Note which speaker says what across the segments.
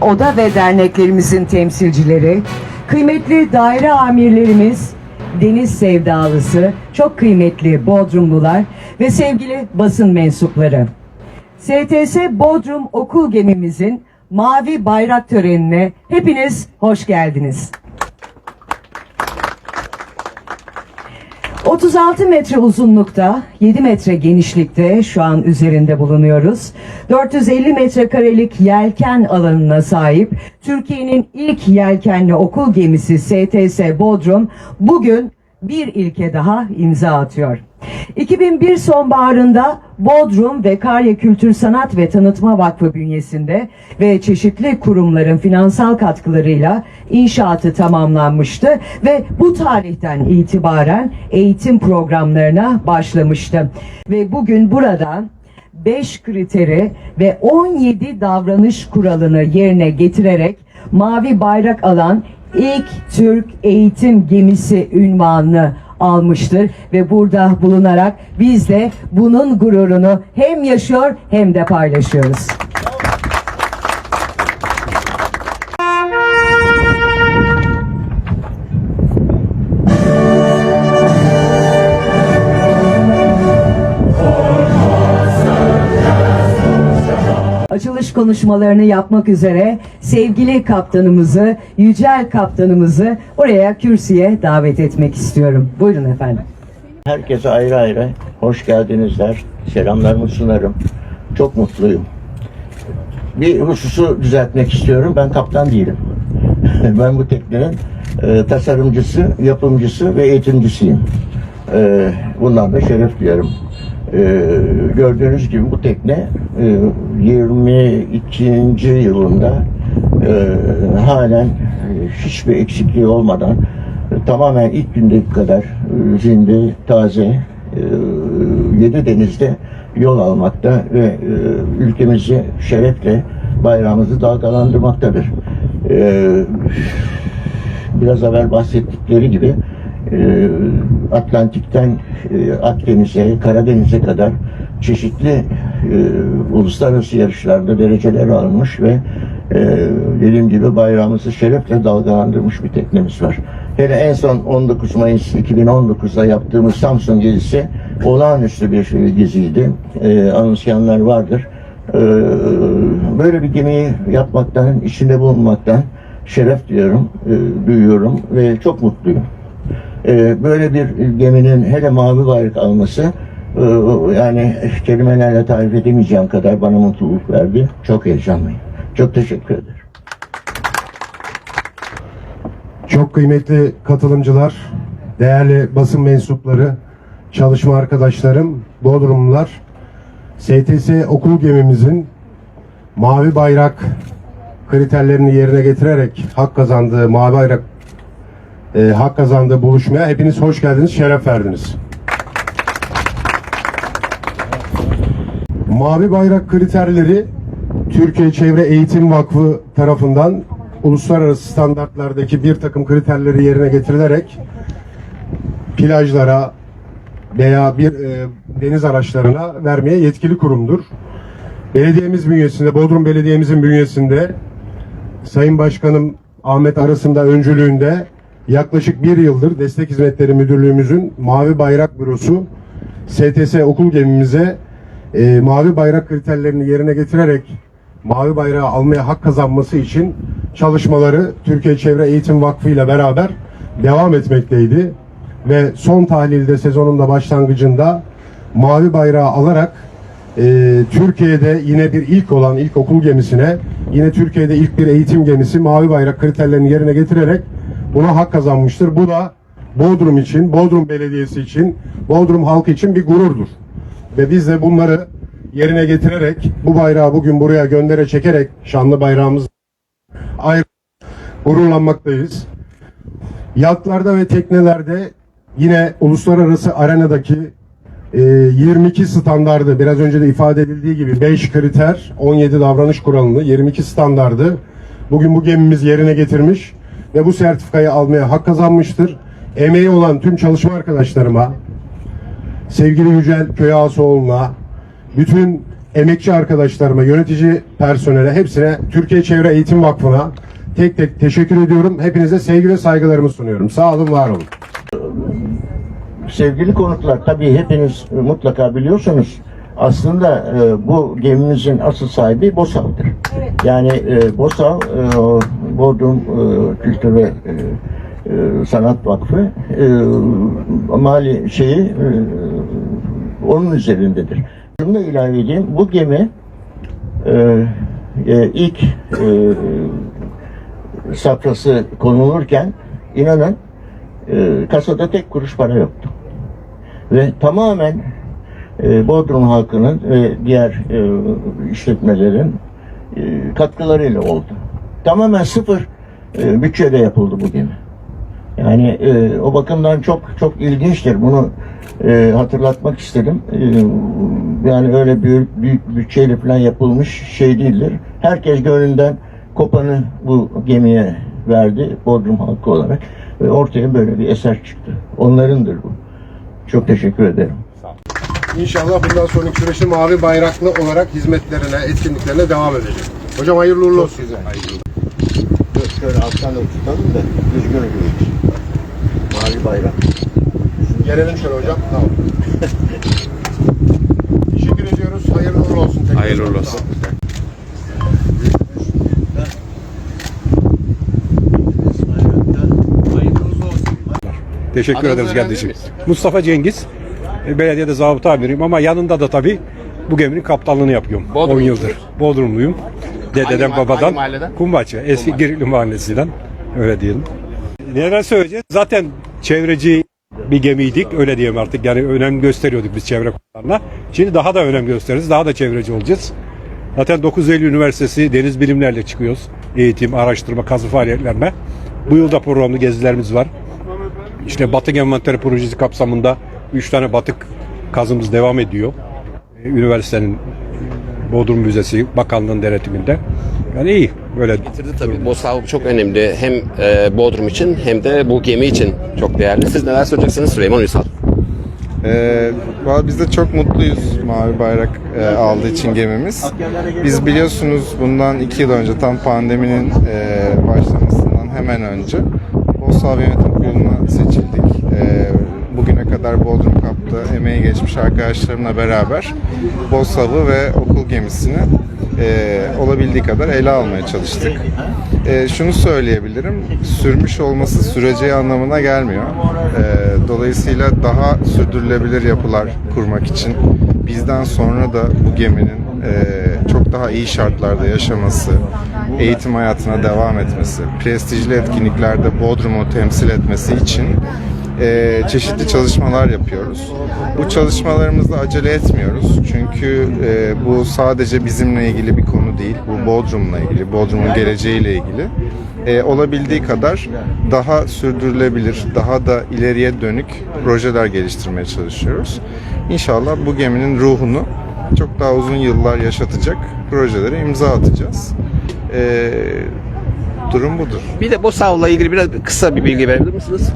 Speaker 1: oda ve derneklerimizin temsilcileri, kıymetli daire amirlerimiz, deniz sevdalısı, çok kıymetli Bodrumlular ve sevgili basın mensupları. STS Bodrum okul gemimizin mavi bayrak törenine hepiniz hoş geldiniz. 36 metre uzunlukta, 7 metre genişlikte şu an üzerinde bulunuyoruz. 450 metrekarelik yelken alanına sahip Türkiye'nin ilk yelkenli okul gemisi STS Bodrum bugün bir ilke daha imza atıyor. 2001 sonbaharında Bodrum ve Karya Kültür Sanat ve Tanıtma Vakfı bünyesinde ve çeşitli kurumların finansal katkılarıyla inşaatı tamamlanmıştı ve bu tarihten itibaren eğitim programlarına başlamıştı. Ve bugün burada 5 kriteri ve 17 davranış kuralını yerine getirerek mavi bayrak alan ilk Türk eğitim gemisi ünvanını almıştır ve burada bulunarak biz de bunun gururunu hem yaşıyor hem de paylaşıyoruz. Konuşmalarını yapmak üzere sevgili kaptanımızı, Yücel kaptanımızı oraya kürsüye davet etmek istiyorum. Buyurun efendim.
Speaker 2: Herkese ayrı ayrı hoş geldinizler. Selamlarımı sunarım. Çok mutluyum. Bir hususu düzeltmek istiyorum. Ben kaptan değilim. ben bu teknenin e, tasarımcısı, yapımcısı ve eğitimcisiyim. E, bundan da şeref duyarım. E, gördüğünüz gibi bu tekne e, 22. yılında e, halen e, hiçbir eksikliği olmadan e, tamamen ilk gündeki kadar e, zinde, taze, e, yedi denizde yol almakta ve e, ülkemizi şerefle bayrağımızı dalgalandırmaktadır. E, biraz evvel bahsettikleri gibi e, Atlantik'ten e, Akdeniz'e, Karadeniz'e kadar çeşitli e, uluslararası yarışlarda dereceler almış ve e, dediğim gibi bayrağımızı şerefle dalgalandırmış bir teknemiz var. Hele en son 19 Mayıs 2019'da yaptığımız Samsun gezisi olağanüstü bir geziydi. Anımsayanlar vardır. Böyle bir gemiyi yapmaktan, içinde bulunmaktan şeref duyuyorum, e, duyuyorum ve çok mutluyum. E, böyle bir geminin hele mavi bayrak alması e, yani kelimelerle tarif edemeyeceğim kadar bana mutluluk verdi. Çok heyecanlıyım. Çok teşekkür ederim.
Speaker 3: Çok kıymetli katılımcılar, değerli basın mensupları, çalışma arkadaşlarım, Bodrumlular, STS okul gemimizin mavi bayrak kriterlerini yerine getirerek hak kazandığı mavi bayrak e, hak kazandığı buluşmaya hepiniz hoş geldiniz, şeref verdiniz. Mavi bayrak kriterleri Türkiye Çevre Eğitim Vakfı tarafından uluslararası standartlardaki bir takım kriterleri yerine getirilerek plajlara veya bir e, deniz araçlarına vermeye yetkili kurumdur. Belediyemiz bünyesinde, Bodrum Belediye'mizin bünyesinde Sayın Başkanım Ahmet Arasında öncülüğünde yaklaşık bir yıldır Destek Hizmetleri Müdürlüğümüzün Mavi Bayrak Bürosu STS okul gemimize e, mavi bayrak kriterlerini yerine getirerek mavi bayrağı almaya hak kazanması için çalışmaları Türkiye Çevre Eğitim Vakfı ile beraber devam etmekteydi. Ve son tahlilde sezonun da başlangıcında mavi bayrağı alarak e, Türkiye'de yine bir ilk olan ilk okul gemisine yine Türkiye'de ilk bir eğitim gemisi mavi bayrak kriterlerini yerine getirerek buna hak kazanmıştır. Bu da Bodrum için, Bodrum Belediyesi için, Bodrum halkı için bir gururdur. Ve biz de bunları yerine getirerek bu bayrağı bugün buraya göndere çekerek şanlı bayrağımız ayrı gururlanmaktayız. Yatlarda ve teknelerde yine uluslararası arenadaki e, 22 standardı biraz önce de ifade edildiği gibi 5 kriter 17 davranış kuralını 22 standardı bugün bu gemimiz yerine getirmiş ve bu sertifikayı almaya hak kazanmıştır. Emeği olan tüm çalışma arkadaşlarıma sevgili Yücel Köyağasoğlu'na bütün emekçi arkadaşlarıma, yönetici personele, hepsine Türkiye Çevre Eğitim Vakfı'na tek tek teşekkür ediyorum. Hepinize sevgi ve saygılarımı sunuyorum. Sağ olun, var olun.
Speaker 2: Sevgili konuklar, tabii hepiniz mutlaka biliyorsunuz. Aslında e, bu gemimizin asıl sahibi BOSAV'dır. Yani e, BOSAV, e, Bodrum e, Kültür ve e, e, Sanat Vakfı e, mali şeyi e, onun üzerindedir. Şunu da ilave edeyim, bu gemi e, e, ilk e, safrası konulurken inanın e, kasada tek kuruş para yoktu. Ve tamamen e, Bodrum halkının ve diğer e, işletmelerin e, katkılarıyla oldu. Tamamen sıfır e, bütçede yapıldı bu gemi. Yani e, o bakımdan çok çok ilginçtir. Bunu e, hatırlatmak istedim. E, yani öyle büyük, büyük bütçeyle falan yapılmış şey değildir. Herkes gönlünden kopanı bu gemiye verdi Bodrum halkı olarak. Ve ortaya böyle bir eser çıktı. Onlarındır bu. Çok teşekkür ederim.
Speaker 3: İnşallah bundan sonraki süreçte mavi bayraklı olarak hizmetlerine, etkinliklerine devam edecek. Hocam hayırlı uğurlu olsun size.
Speaker 2: Şöyle alttan da tutalım da düzgün görüyoruz. Mavi bayrak.
Speaker 3: Gelelim şöyle hocam. Tamam. Teşekkür ediyoruz. Hayırlı uğurlu olsun. tekrar.
Speaker 4: Hayırlı uğurlu olsun. Teşekkür ederiz kardeşim. Mustafa Cengiz. e, Belediyede zabıta amiriyim ama yanında da tabii bu geminin kaptanlığını yapıyorum. 10 yıldır. Bodrumluyum. Dededen
Speaker 5: ma-
Speaker 4: babadan.
Speaker 5: hangi mahalleden?
Speaker 4: Kumbaçı. Eski Girikli Mahallesi'den. Öyle diyelim. Neden söyleyeceğiz? Zaten çevreci bir gemiydik. Öyle diyeyim artık. Yani önem gösteriyorduk biz çevre konularına. Şimdi daha da önem gösteririz. Daha da çevreci olacağız. Zaten 9 Eylül Üniversitesi deniz bilimlerle çıkıyoruz. Eğitim, araştırma, kazı faaliyetlerine. Bu yılda programlı gezilerimiz var. İşte batık envanteri projesi kapsamında 3 tane batık kazımız devam ediyor. Ee, Üniversitenin Bodrum Müzesi, Bakanlığın denetiminde. Yani iyi böyle.
Speaker 5: Bitirdi tabii. Bosav çok önemli. Hem e, Bodrum için hem de bu gemi için çok değerli. Siz neler söyleyeceksiniz Süleyman Ünsal?
Speaker 6: Ee, biz de çok mutluyuz mavi bayrak e, aldığı için gemimiz. Biz biliyorsunuz bundan iki yıl önce tam pandeminin e, başlamasından hemen önce Bosav Yönetim Kurulu'na seçildik. E, bugüne kadar Bodrum Kap'ta emeği geçmiş arkadaşlarımla beraber Bosav'ı ve okul gemisini e, olabildiği kadar ele almaya çalıştık. E, şunu söyleyebilirim, sürmüş olması süreceği anlamına gelmiyor. E, dolayısıyla daha sürdürülebilir yapılar kurmak için bizden sonra da bu geminin e, çok daha iyi şartlarda yaşaması, eğitim hayatına devam etmesi, prestijli etkinliklerde Bodrum'u temsil etmesi için e, çeşitli çalışmalar yapıyoruz. Bu çalışmalarımızda acele etmiyoruz. Çünkü e, bu sadece bizimle ilgili bir konu değil. Bu Bodrum'la ilgili, Bodrum'un geleceğiyle ilgili. E, olabildiği kadar daha sürdürülebilir, daha da ileriye dönük projeler geliştirmeye çalışıyoruz. İnşallah bu geminin ruhunu çok daha uzun yıllar yaşatacak projelere imza atacağız. E, durum budur.
Speaker 5: Bir de Bosav'la ilgili biraz kısa bir bilgi verebilir misiniz?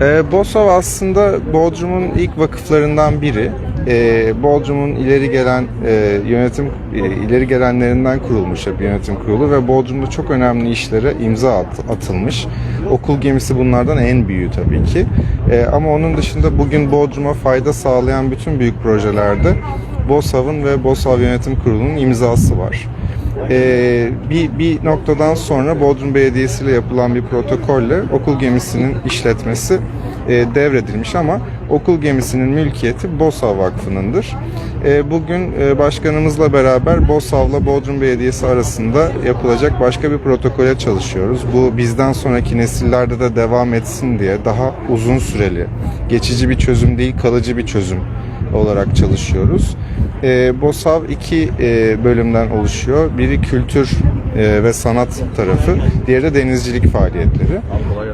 Speaker 6: Ee, Bosov aslında Bodrum'un ilk vakıflarından biri. Ee, Bodrum'un ileri gelen e, yönetim e, ileri gelenlerinden kurulmuş bir yönetim kurulu ve Bodrum'da çok önemli işlere imza at- atılmış. Okul gemisi bunlardan en büyüğü tabii ki. Ee, ama onun dışında bugün Bodrum'a fayda sağlayan bütün büyük projelerde Bosav'ın ve Bosav Yönetim Kurulu'nun imzası var. Ee, bir, bir noktadan sonra Bodrum Belediyesi ile yapılan bir protokolle okul gemisinin işletmesi e, devredilmiş ama okul gemisinin mülkiyeti Bosav Vakfı'nındır. E, bugün e, başkanımızla beraber Bosav'la Bodrum Belediyesi arasında yapılacak başka bir protokole çalışıyoruz. Bu bizden sonraki nesillerde de devam etsin diye daha uzun süreli, geçici bir çözüm değil kalıcı bir çözüm olarak çalışıyoruz. E, BOSAV iki e, bölümden oluşuyor. Biri kültür e, ve sanat tarafı, diğeri de denizcilik faaliyetleri.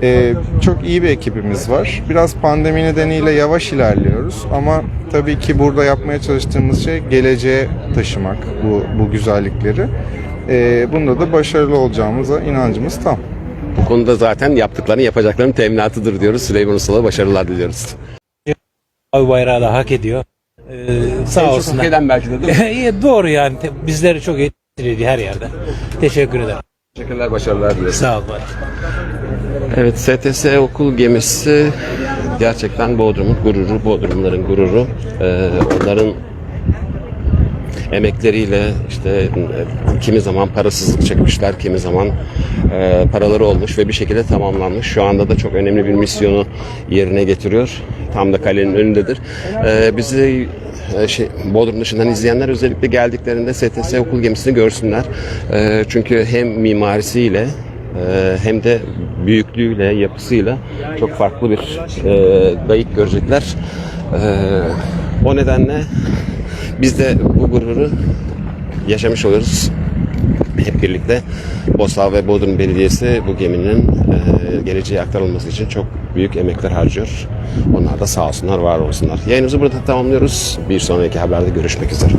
Speaker 6: E, çok iyi bir ekibimiz var. Biraz pandemi nedeniyle yavaş ilerliyoruz ama tabii ki burada yapmaya çalıştığımız şey geleceğe taşımak bu, bu güzellikleri. E, bunda da başarılı olacağımıza inancımız tam.
Speaker 5: Bu konuda zaten yaptıklarını yapacaklarının teminatıdır diyoruz. Süleyman Ünsal'a başarılar diliyoruz.
Speaker 7: Mavi bayrağı da hak ediyor. Ee, sağ
Speaker 5: çok
Speaker 7: olsunlar.
Speaker 5: eden belki de değil mi?
Speaker 7: İyi, Doğru yani Te- bizleri çok etkiledi her yerde. Teşekkür ederim.
Speaker 5: Teşekkürler, başarılar diliyorum.
Speaker 7: Sağ ol.
Speaker 5: Evet, STS okul gemisi gerçekten Bodrum'un gururu, Bodrumların gururu. Ee, onların emekleriyle işte e, kimi zaman parasızlık çekmişler, kimi zaman e, paraları olmuş ve bir şekilde tamamlanmış. Şu anda da çok önemli bir misyonu yerine getiriyor. Tam da kalenin önündedir. Ee, bizi e, şey, Bodrum dışından izleyenler özellikle geldiklerinde STS okul gemisini görsünler. Ee, çünkü hem mimarisiyle ee, hem de büyüklüğüyle, yapısıyla çok farklı bir e, gayık görecekler. Ee, o nedenle biz de bu gururu yaşamış oluruz. Hep birlikte Bosav ve Bodrum Belediyesi bu geminin e, geleceğe aktarılması için çok büyük emekler harcıyor. Onlar da sağ olsunlar, var olsunlar. Yayınımızı burada tamamlıyoruz. Bir sonraki haberde görüşmek üzere.